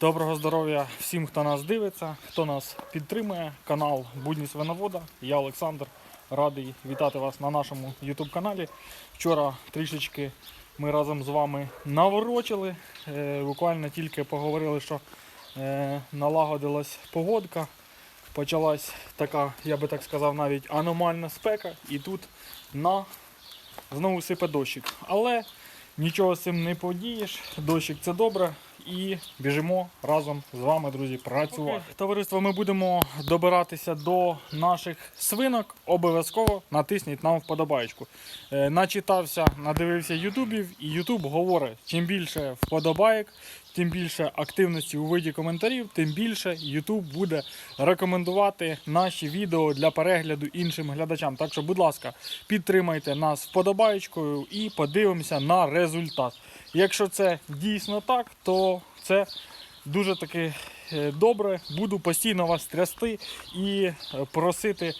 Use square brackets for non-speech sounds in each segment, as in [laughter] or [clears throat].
Доброго здоров'я всім, хто нас дивиться, хто нас підтримує. Канал Будні Свиновода. Я Олександр. Радий вітати вас на нашому YouTube каналі. Вчора трішечки ми разом з вами наворочили. Е, буквально тільки поговорили, що е, налагодилась погодка. Почалась така, я би так сказав, навіть аномальна спека, і тут на знову сипе дощик. Але нічого з цим не подієш. Дощик це добре. І біжимо разом з вами, друзі, працювати. Товариство, ми будемо добиратися до наших свинок. Обов'язково натисніть нам вподобайку. Е, Начитався, надивився ютубів, і Ютуб говорить: чим більше вподобайок, тим більше активності у виді коментарів, тим більше Ютуб буде рекомендувати наші відео для перегляду іншим глядачам. Так що, будь ласка, підтримайте нас вподобаєчкою і подивимося на результат. Якщо це дійсно так, то це дуже таки е, добре. Буду постійно вас трясти і е, просити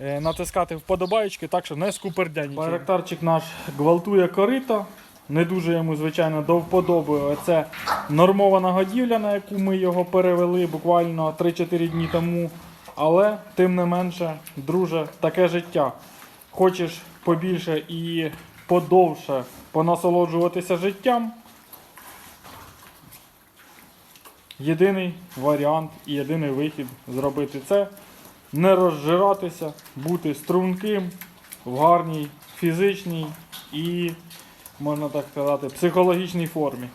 е, натискати вподобаєчки, так що не скупердянічайте. Байрактарчик наш гвалтує корито. Не дуже йому, звичайно, до вподоби. Це нормована годівля, на яку ми його перевели буквально 3-4 дні тому. Але тим не менше, друже, таке життя. Хочеш побільше і подовше понасолоджуватися життям. Єдиний варіант і єдиний вихід зробити це не розжиратися, бути струнким в гарній фізичній і, можна так сказати, психологічній формі.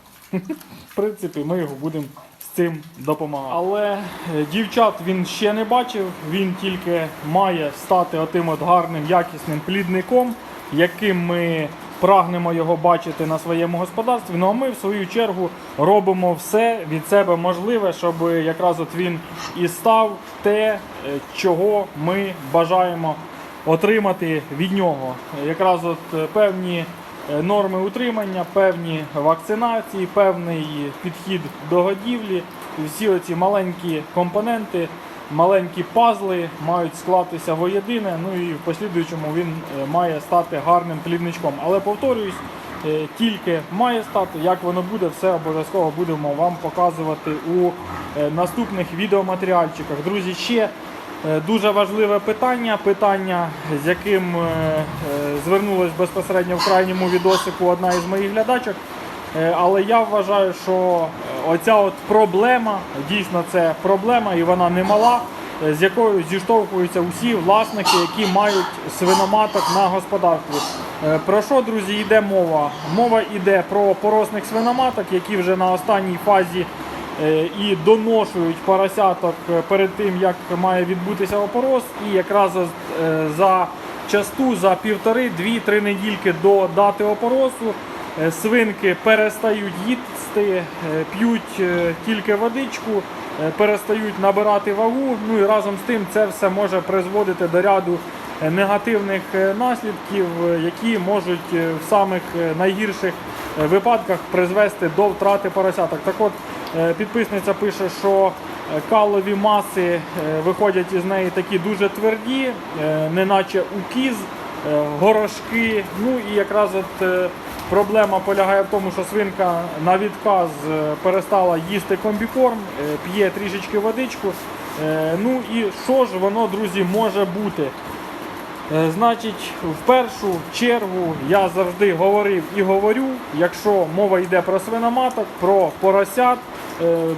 В принципі, ми його будемо з цим допомагати. Але дівчат він ще не бачив, він тільки має стати отим от гарним, якісним плідником, яким ми прагнемо його бачити на своєму господарстві. Ну а ми в свою чергу робимо все від себе можливе, щоб якраз от він і став те, е, чого ми бажаємо отримати від нього. Якраз от е, певні е, норми утримання, певні вакцинації, певний підхід до годівлі. Всі оці маленькі компоненти, маленькі пазли мають склатися воєдине. Ну і в послідуючому він е, має стати гарним плідничком. Але повторююсь, е, тільки має стати, як воно буде, все обов'язково будемо вам показувати у е, наступних відеоматеріальчиках. Друзі, ще Дуже важливе питання, питання, з яким звернулась безпосередньо в крайньому відосику одна із моїх глядачок. Але я вважаю, що оця от проблема, дійсно це проблема, і вона немала, е, з якою зіштовхуються усі власники, які мають свиноматок на господарстві. Е, Про що, друзі, йде мова? Мова йде про поросних свиноматок, які вже на останній фазі е, і доношують поросяток перед тим, як має відбутися опорос, і якраз за часту за півтори, дві-три недільки до дати опоросу свинки перестають їсти, е, п'ють е, тільки водичку, е, перестають набирати вагу. Ну і разом з тим це все може призводити до ряду е, негативних е, наслідків, е, які можуть е, в самих е, найгірших е, випадках призвести до втрати поросяток. Так от е, підписниця пише, що е, калові маси е, виходять із неї такі дуже тверді, е, неначе у кіз, е, горошки. Ну і якраз от е, проблема полягає в тому, що свинка на відказ е, перестала їсти комбікорм, е, п'є трішечки водичку. Е, Ну і що ж воно, друзі, може бути? Значить, в першу чергу я завжди говорив і говорю, якщо мова йде про свиноматок, про поросят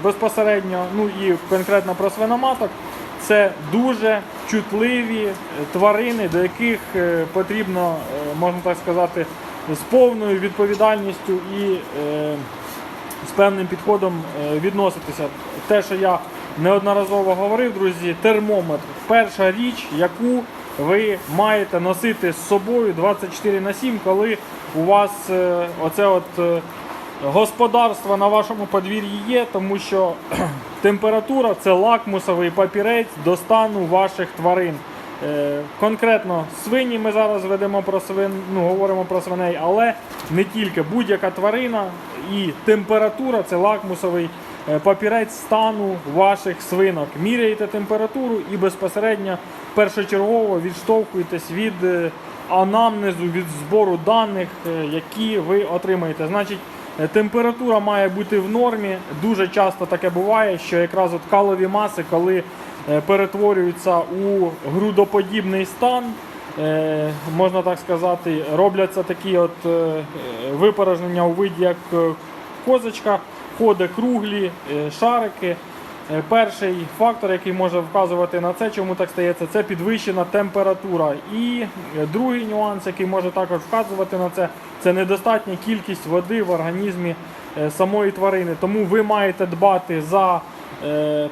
безпосередньо, ну і конкретно про свиноматок, це дуже чутливі тварини, до яких потрібно, можна так сказати, з повною відповідальністю і е, з певним підходом е, відноситися. Те, що я неодноразово говорив, друзі, термометр перша річ, яку ви маєте носити з собою 24 на 7, коли у вас е, оце от е, господарство на вашому подвір'ї є, тому що [clears throat] температура це лакмусовий папірець до стану ваших тварин. Е, Конкретно свині ми зараз ведемо про свин, ну, говоримо про свиней, але не тільки будь-яка тварина і температура це лакмусовий е, папірець стану ваших свинок. Міряєте температуру і безпосередньо першочергово відштовхуєтесь від е, анамнезу, від збору даних, які ви отримаєте. Значить, Температура має бути в нормі. Дуже часто таке буває, що якраз от калові маси, коли перетворюються у грудоподібний стан, е, можна так сказати, робляться такі от е, випорожнення у виді як е, козочка, ходи круглі, е, шарики. Е, Перший фактор, який може вказувати на це, чому так стається, це підвищена температура. І е, другий нюанс, який може також вказувати на це, це недостатня кількість води в організмі е, самої тварини. Тому ви маєте дбати за е,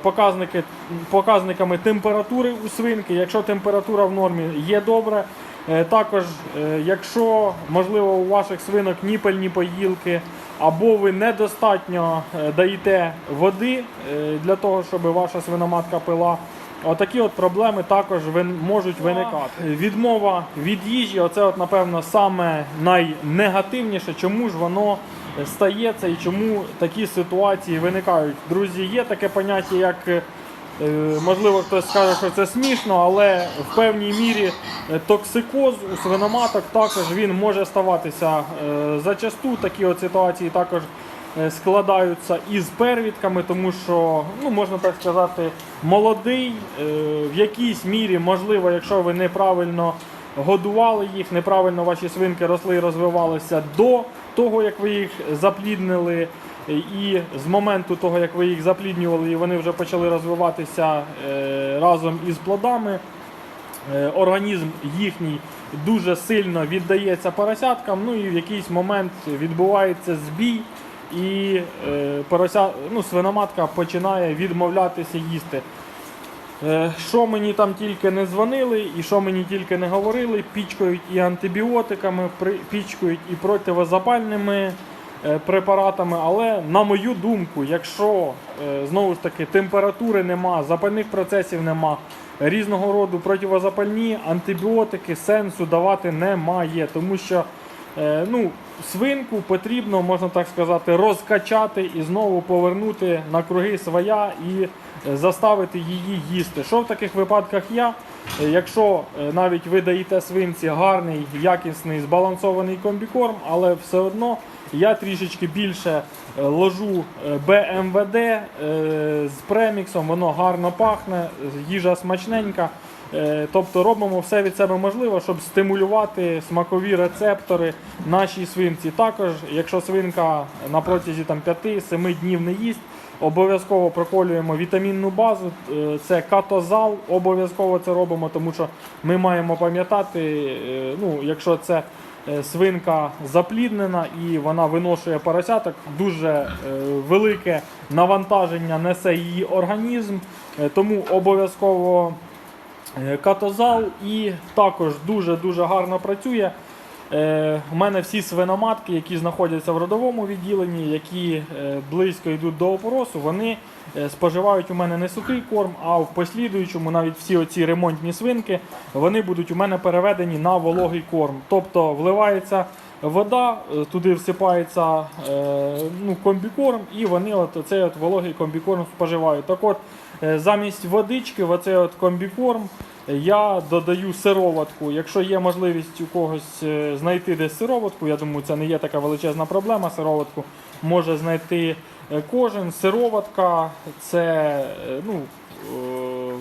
показники, показниками температури у свинки. Якщо температура в нормі є добре. Е, Також, е, якщо можливо у ваших свинок ні пальні поїлки, або ви недостатньо е, даєте води е, для того, щоб ваша свиноматка пила. Отакі от проблеми також можуть виникати. Відмова від їжі, оце от, напевно, саме найнегативніше, чому ж воно стається і чому такі ситуації виникають. Друзі, є таке поняття, як е, можливо хтось скаже, що це смішно, але в певній мірі е, токсикоз у свиноматок також він може ставатися е, зачасту. Такі от ситуації також складаються із первідками, тому що, ну можна так сказати, молодий в якійсь мірі, можливо, якщо ви неправильно годували їх, неправильно ваші свинки росли і розвивалися до того, як ви їх запліднили. І з моменту того, як ви їх запліднювали, і вони вже почали розвиватися е, разом із плодами, е, організм їхній дуже сильно віддається поросяткам, ну і в якийсь момент відбувається збій, і е, порося, ну, свиноматка починає відмовлятися їсти. Е, Що мені там тільки не дзвонили, і що мені тільки не говорили, пічкають і антибіотиками, пічкають і противозапальними е, препаратами. Але на мою думку, якщо е, знову ж таки температури нема, запальних процесів нема, різного роду противозапальні антибіотики сенсу давати немає, тому що ну, свинку потрібно, можна так сказати, розкачати і знову повернути на круги своя і е, заставити її їсти. Що в таких випадках я? Е, Якщо е, навіть ви даєте свинці гарний, якісний, збалансований комбікорм, але все одно я трішечки більше е, ложу е, БМВД е, з преміксом, воно гарно пахне, їжа смачненька. Е, Тобто робимо все від себе можливе, щоб стимулювати смакові рецептори нашій свинці. Також, якщо свинка на протязі там, 5-7 днів не їсть, обов'язково проколюємо вітамінну базу. Е, Це катозал, обов'язково це робимо, тому що ми маємо пам'ятати, е, ну, якщо це свинка запліднена і вона виношує поросяток, дуже велике навантаження несе її організм, тому обов'язково. Е, Катозал і також дуже-дуже гарно працює. Е, У мене всі свиноматки, які знаходяться в родовому відділенні, які е, близько йдуть до опоросу, вони споживають у мене не сухий корм, а в послідуючому навіть всі оці ремонтні свинки вони будуть у мене переведені на вологий корм. Тобто вливається вода, туди всипається ну, комбікорм, і вони от цей от вологий комбікорм споживають. Так от, замість водички, в оцей от комбікорм я додаю сироватку. Якщо є можливість у когось е, знайти десь сироватку, я думаю, це не є така величезна проблема. Сироватку може знайти е, кожен. Сироватка це е, ну, е,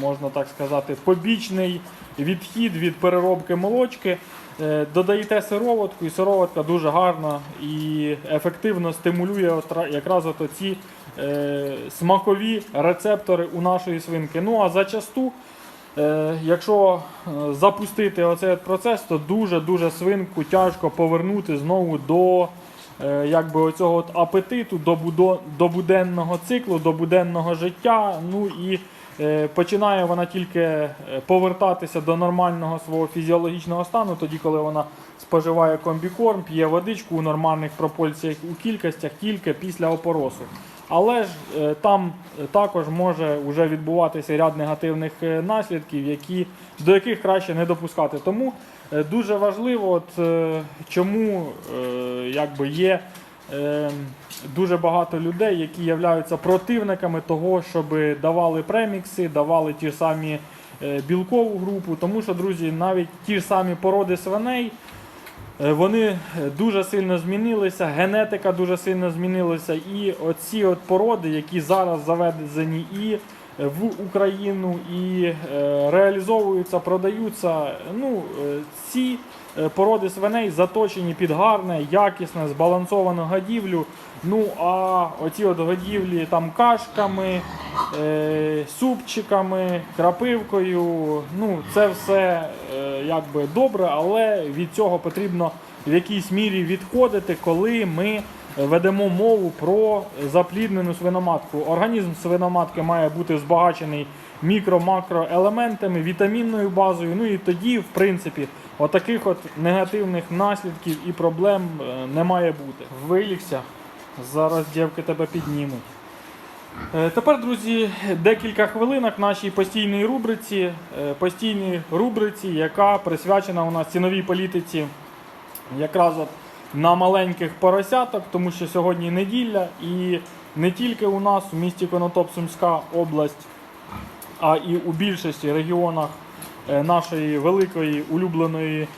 можна так сказати, побічний відхід від переробки молочки. Е, Додаєте сироватку, і сироватка дуже гарно і ефективно стимулює якраз ці е, смакові рецептори у нашої свинки. Ну а зачасту, е, якщо е, запустити оцей процес, то дуже-дуже свинку тяжко повернути знову до е, якби оцього от апетиту, до, будо, до буденного циклу, до буденного життя. Ну і е, починає вона тільки е, повертатися до нормального свого фізіологічного стану, тоді, коли вона споживає комбікорм, п'є водичку у нормальних пропорціях у кількостях тільки після опоросу. Але ж е, там е, також може вже відбуватися ряд негативних е, наслідків, які, до яких краще не допускати. Тому дуже важливо, от, чому якби є дуже багато людей, які являються противниками того, щоб давали премікси, давали ті ж самі білкову групу. Тому що, друзі, навіть ті ж самі породи свиней. Е, Вони е, дуже сильно змінилися, генетика дуже сильно змінилася. І оці от породи, які зараз заведені і е, в Україну, і реалізовуються, продаються. Ну, ці породи свиней заточені під гарне, якісне, збалансовану годівлю. Ну а оці от годівлі там кашками, супчиками, крапивкою. Ну, це все якби добре, але від цього потрібно в якійсь мірі відходити, коли ми ведемо мову про запліднену свиноматку. Організм свиноматки має бути збагачений мікро-макроелементами, вітамінною базою. Ну і тоді, в принципі, отаких от негативних наслідків і проблем е, не має бути. Вилігся. Зараз дівки тебе піднімуть. Е, Тепер, друзі, декілька хвилинок нашій постійній рубриці, е, постійній рубриці, яка присвячена у нас ціновій політиці якраз от на маленьких поросяток, тому що сьогодні неділя, і не тільки у нас у місті Конотоп Сумська область, а і у більшості регіонах е, нашої великої улюбленої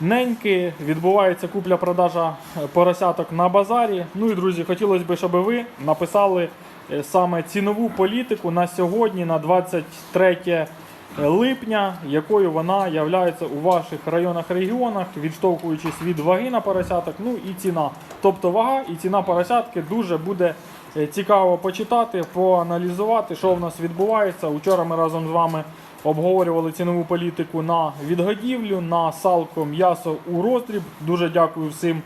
неньки відбувається купля-продажа поросяток на базарі. Ну і друзі, хотілося б, щоб ви написали саме цінову політику на сьогодні, на 23 липня, якою вона являється у ваших районах регіонах, відштовхуючись від ваги на поросяток, ну і ціна. Тобто вага і ціна поросятки дуже буде е, цікаво почитати, поаналізувати, що в нас відбувається. Учора ми разом з вами обговорювали цінову політику на відгодівлю, на салко м'ясо у роздріб. Дуже дякую всім,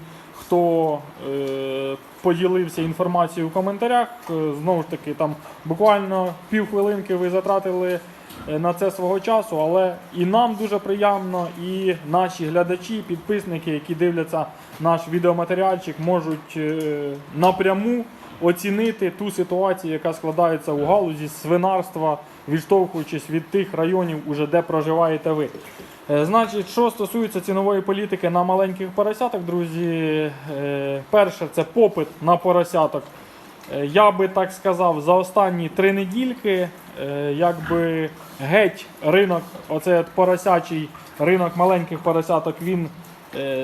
хто е, поділився інформацією в коментарях. Е, Знову ж таки, там буквально півхвилинки ви затратили е, на це свого часу, але і нам дуже приємно, і наші глядачі, підписники, які дивляться наш відеоматеріальчик, можуть е, напряму оцінити ту ситуацію, яка складається у галузі свинарства, відштовхуючись від тих районів, уже де проживаєте ви. Е, Значить, що стосується цінової політики на маленьких поросяток, друзі, е, перше це попит на поросяток. Е, Я би так сказав, за останні три недільки, якби геть ринок, оцей поросячий ринок маленьких поросяток, він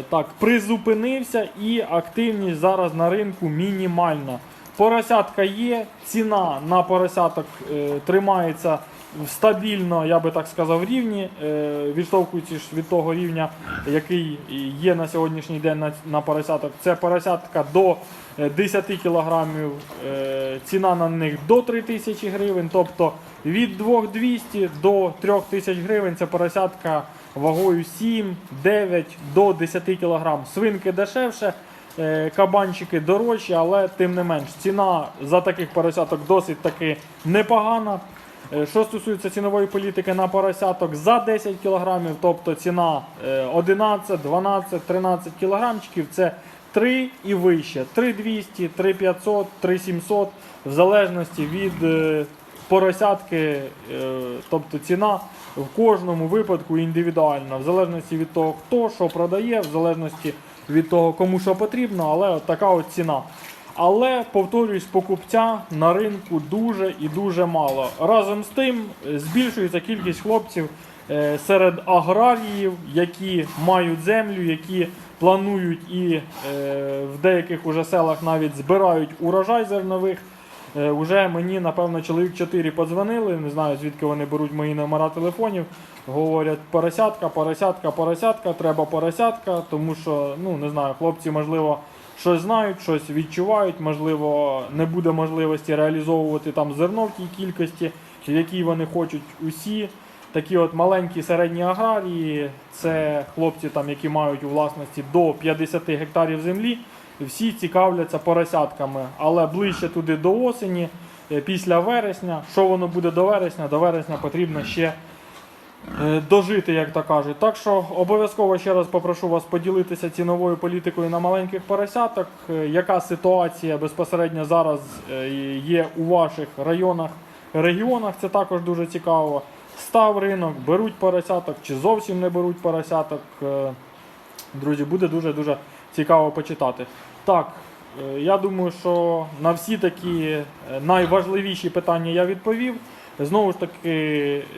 так призупинився і активність зараз на ринку мінімальна. Поросятка є, ціна на поросяток е, тримається стабільно, я би так сказав, рівні, е, відштовхуючись від того рівня, який є на сьогоднішній день на, поросяток. Це поросятка до е, 10 кілограмів, е, ціна на них до 3 тисячі гривень, тобто від 2200 до 3000 гривень це поросятка вагою 7, 9 до 10 кілограм. Свинки дешевше. Е, Кабанчики дорожчі, але тим не менш ціна за таких поросяток досить таки непогана. Е, Що стосується цінової політики на поросяток за 10 кілограмів, тобто ціна е, 11, 12, 13 кілограмчиків, це 3 і вище. 3200, 3500, 3700, в залежності від е, поросятки, тобто ціна в кожному випадку індивідуальна, в залежності від того, хто що продає, в залежності від того, кому що потрібно, але от така от ціна. Але, повторюсь, покупця на ринку дуже і дуже мало. Разом з тим збільшується кількість хлопців е, серед аграріїв, які мають землю, які планують і е, в деяких уже селах навіть збирають урожай зернових. Е, Уже мені, напевно, чоловік 4 подзвонили, не знаю звідки вони беруть мої номера телефонів. Говорять, поросятка, поросятка, поросятка, треба поросятка, тому що, ну не знаю, хлопці, можливо, щось знають, щось відчувають, можливо, не буде можливості реалізовувати там зерно в тій кількості, в якій вони хочуть усі. Такі от маленькі середні аграрії, це хлопці, там, які мають у власності до 50 гектарів землі, всі цікавляться поросятками, але ближче туди до осені, е, після вересня. Що воно буде до вересня? До вересня потрібно ще е, дожити, як то кажуть. Так що обов'язково ще раз попрошу вас поділитися ціновою політикою на маленьких поросяток. Е, Яка ситуація безпосередньо зараз є у ваших районах, регіонах? Це також дуже цікаво. Став ринок, беруть поросяток чи зовсім не беруть поросяток. Друзі, буде дуже-дуже цікаво почитати. Так, е, я думаю, що на всі такі е, найважливіші питання я відповів. Знову ж таки,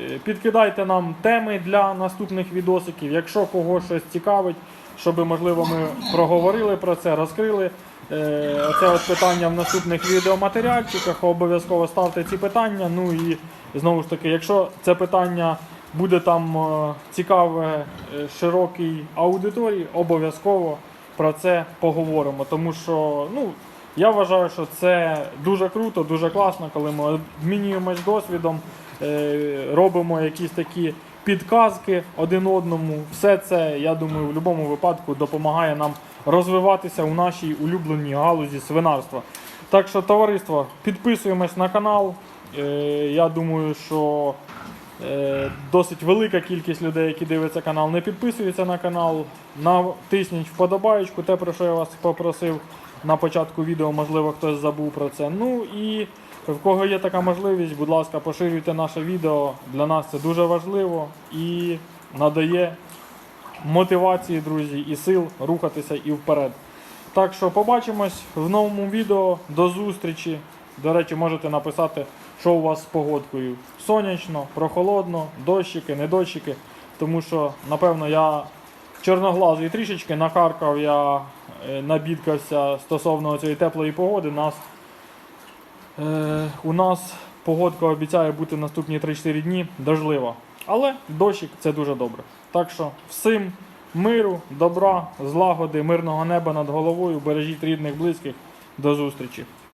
е, підкидайте нам теми для наступних відосиків. Якщо кого щось цікавить, щоб можливо ми проговорили про це, розкрили. Е, Оце от питання в наступних відеоматеріальчиках. Обов'язково ставте ці питання. Ну і знову ж таки, якщо це питання буде там цікаве широкій аудиторії, обов'язково про це поговоримо. Тому що ну, я вважаю, що це дуже круто, дуже класно, коли ми обмінюємось досвідом, е, робимо якісь такі підказки один одному. Все це, я думаю, в будь-якому випадку допомагає нам розвиватися у нашій улюбленій галузі свинарства. Так що, товариство, підписуємось на канал. Е, Я думаю, що досить велика кількість людей, які дивляться канал, не підписуються на канал. Натисніть вподобаєчку, те, про що я вас попросив на початку відео, можливо, хтось забув про це. Ну і в кого є така можливість, будь ласка, поширюйте наше відео. Для нас це дуже важливо і надає мотивації, друзі, і сил рухатися і вперед. Так що побачимось в новому відео. До зустрічі. До речі, можете написати, що у вас з погодкою. Сонячно, прохолодно, дощики, не дощики. Тому що, напевно, я чорноглазий трішечки накаркав, я е, набідкався стосовно цієї теплої погоди. Нас, е, у нас погодка обіцяє бути наступні 3-4 дні дождлива. Але дощик це дуже добре. Так що всім миру, добра, злагоди, мирного неба над головою. Бережіть рідних, близьких. До зустрічі.